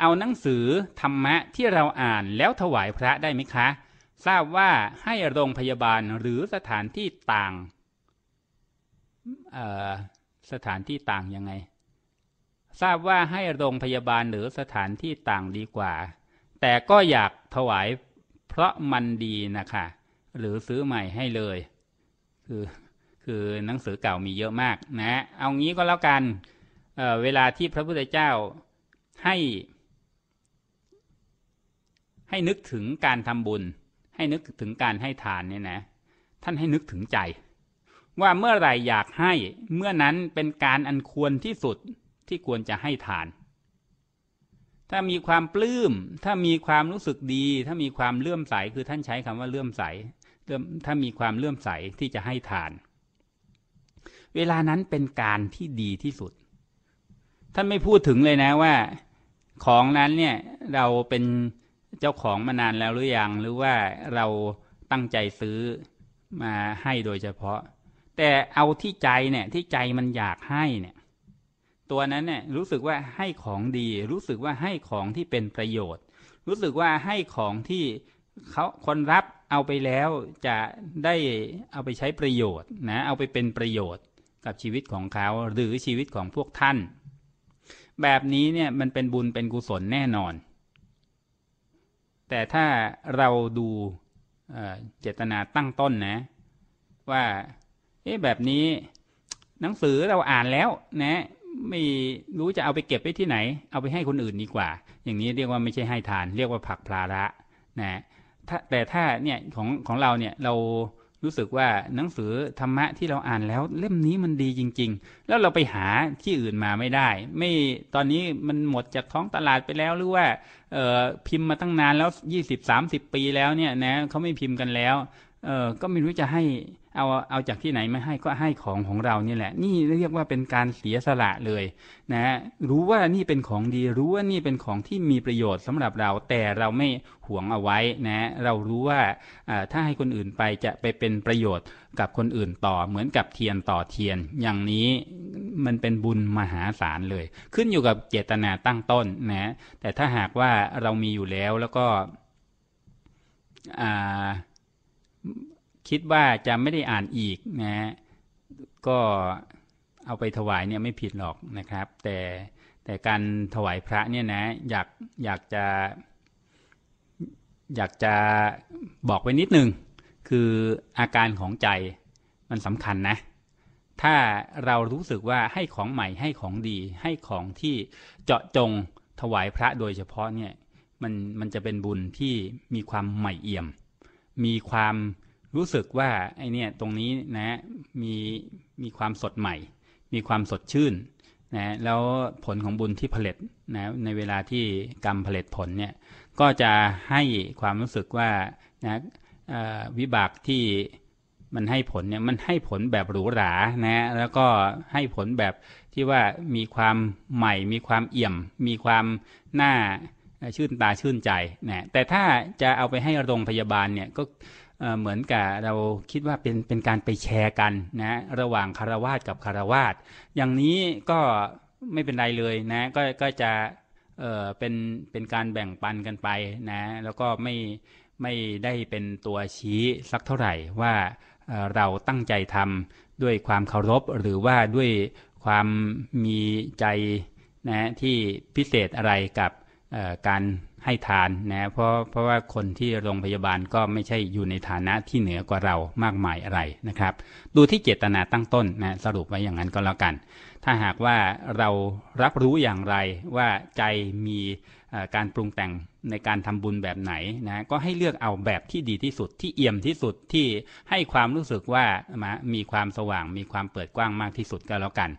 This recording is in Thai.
เอาหนังสือธรรมะที่เราอ่านแล้วถวายพระได้ไหมคะ ทราบว่าให้โรงพยาบาลหรือสถานที่ต่างสถานที่ต่างยังไง ทราบว่าให้โรงพยาบาลหรือสถานที่ต่างดีกว่า แต่ก็อยากถวายเพราะมันดีนะคะหรือซื้อใหม่ให้เลย คือคือหนังสือเก่ามีเยอะมากนะ เอางี้ก็แล้วกันเเวลาที่พระพุทธเจ้า ให้ ให้นึกถึงการทำบุญ ให้นึกถึงการให้ทานเนี่ยนะ ท่านให้นึกถึงใจ ว่าเมื่อไหร่อยากให้เมื่อนั้นเป็นการอันควรที่สุดที่ควรจะให้ทาน ถ้ามีความปลื้ม ถ้ามีความรู้สึกดี ถ้ามีความเลื่อมใส คือท่านใช้คำว่าเลื่อมใสเลื่อมถ้ามีความเลื่อมใสที่จะให้ทาน เวลานั้นเป็นการที่ดีที่สุด ท่านไม่พูดถึงเลยนะว่า ของนั้นเนี่ยเราเป็นเจ้าของมานานแล้วหรือยังหรือว่าเราตั้งใจซื้อมาให้โดยเฉพาะ แต่เอาที่ใจเนี่ยที่ใจมันอยากให้เนี่ย ตัวนั้นเนี่ยรู้สึกว่าให้ของดี รู้สึกว่าให้ของที่เป็นประโยชน์ รู้สึกว่าให้ของที่เขาคนรับเอาไปแล้วจะได้เอาไปใช้ประโยชน์นะเอาไปเป็นประโยชน์กับชีวิตของเขาหรือชีวิตของพวกท่าน แบบนี้เนี่ยมันเป็นบุญเป็นกุศลแน่นอน แต่ถ้าเราดูเจตนาตั้งต้นนะ ว่าเอ๊ะแบบนี้ หนังสือเราอ่านแล้วนะ ไม่รู้จะเอาไปเก็บไว้ที่ไหน เอาไปให้คนอื่นดีกว่า อย่างนี้เรียกว่าไม่ใช่ให้ทาน เรียกว่าผักพลาระนะแต่ถ้าเนี่ยของของเราเนี่ยเรา รู้สึกว่าหนังสือธรรมะที่เราอ่านแล้วเล่มนี้มันดีจริง ๆ แล้วเราไปหาที่อื่นมาไม่ได้ ไม่ตอนนี้มันหมดจากท้องตลาดไปแล้วหรือว่าออพิมพ์มาตั้งนานแล้วยี่สิบสามสิบปีแล้วเนี่ยนะเขาไม่พิมพ์กันแล้วออก็ไม่รู้จะให้ เอาเอาจากที่ไหนม่ให้ก็ให้ของของเรานี่แหละ นี่เรียกว่าเป็นการเสียสละเลยนะรู้ว่านี่เป็นของดี รู้ว่านี่เป็นของที่มีประโยชน์สำหรับเรา แต่เราไม่หวงเอาไว้นะเรารู้ว่าถ้าให้คนอื่นไปจะไปเป็นประโยชน์กับคนอื่นต่อเหมือนกับเทียนต่อเทียน อย่างนี้มันเป็นบุญมหาศาลเลย ขึ้นอยู่กับเจตนาตั้งต้นนะแต่ถ้าหากว่าเรามีอยู่แล้วแล้วก็อ่า คิดว่าจะไม่ได้อ่านอีกนะก็เอาไปถวายเนี่ยไม่ผิดหรอกนะครับ แต่แต่การถวายพระเนี่ยนะอยากอยากจะ อยากจะบอกไว้นิดนึง คืออาการของใจมันสำคัญนะ ถ้าเรารู้สึกว่าให้ของใหม่ให้ของดี ให้ของที่เจาะจงถวายพระโดยเฉพาะเนี่ยมันมันจะเป็นบุญที่มีความใหม่เอี่ยม มีความ รู้สึกว่าไอเนี่ยตรงนี้นะมีมีความสดใหม่ มีความสดชื่นนะแล้วผลของบุญที่ผลิตนะในเวลาที่กรรมผลิตผลเนี่ยก็จะให้ความรู้สึกว่านะวิบากที่มันให้ผลเนี่ยมันให้ผลแบบหรูหรานะแล้วก็ให้ผลแบบที่ว่ามีความใหม่ มีความเอี่ยม มีความน่าชื่นตาชื่นใจนะแต่ถ้าจะเอาไปให้โรงพยาบาลเนี่ยก็ เหมือนกับเราคิดว่าเป็นเป็นการไปแชร์กันนะระหว่างคารวาสกับคารวาสอย่างนี้ก็ไม่เป็นไรเลยนะก็ก็จะเออเป็นเป็นการแบ่งปันกันไปนะแล้วก็ไม่ไม่ได้เป็นตัวชี้สักเท่าไหร่ว่าเราตั้งใจทำด้วยความเคารพหรือว่าด้วยความมีใจนะที่พิเศษอะไรกับ การให้ทานนะเพราะเพราะว่าคนที่โรงพยาบาลก็ไม่ใช่อยู่ในฐานะที่เหนือกว่าเรามากมายอะไรนะครับ ดูที่เจตนาตั้งต้นนะสรุปไว้อย่างนั้นก็แล้วกัน ถ้าหากว่าเรารับรู้อย่างไรว่าใจมีการปรุงแต่งในการทำบุญแบบไหนนะก็ให้เลือกเอาแบบที่ดีที่สุดที่เอี่ยมที่สุดที่ให้ความรู้สึกว่ามีความสว่างมีความเปิดกว้างมากที่สุดก็แล้วกัน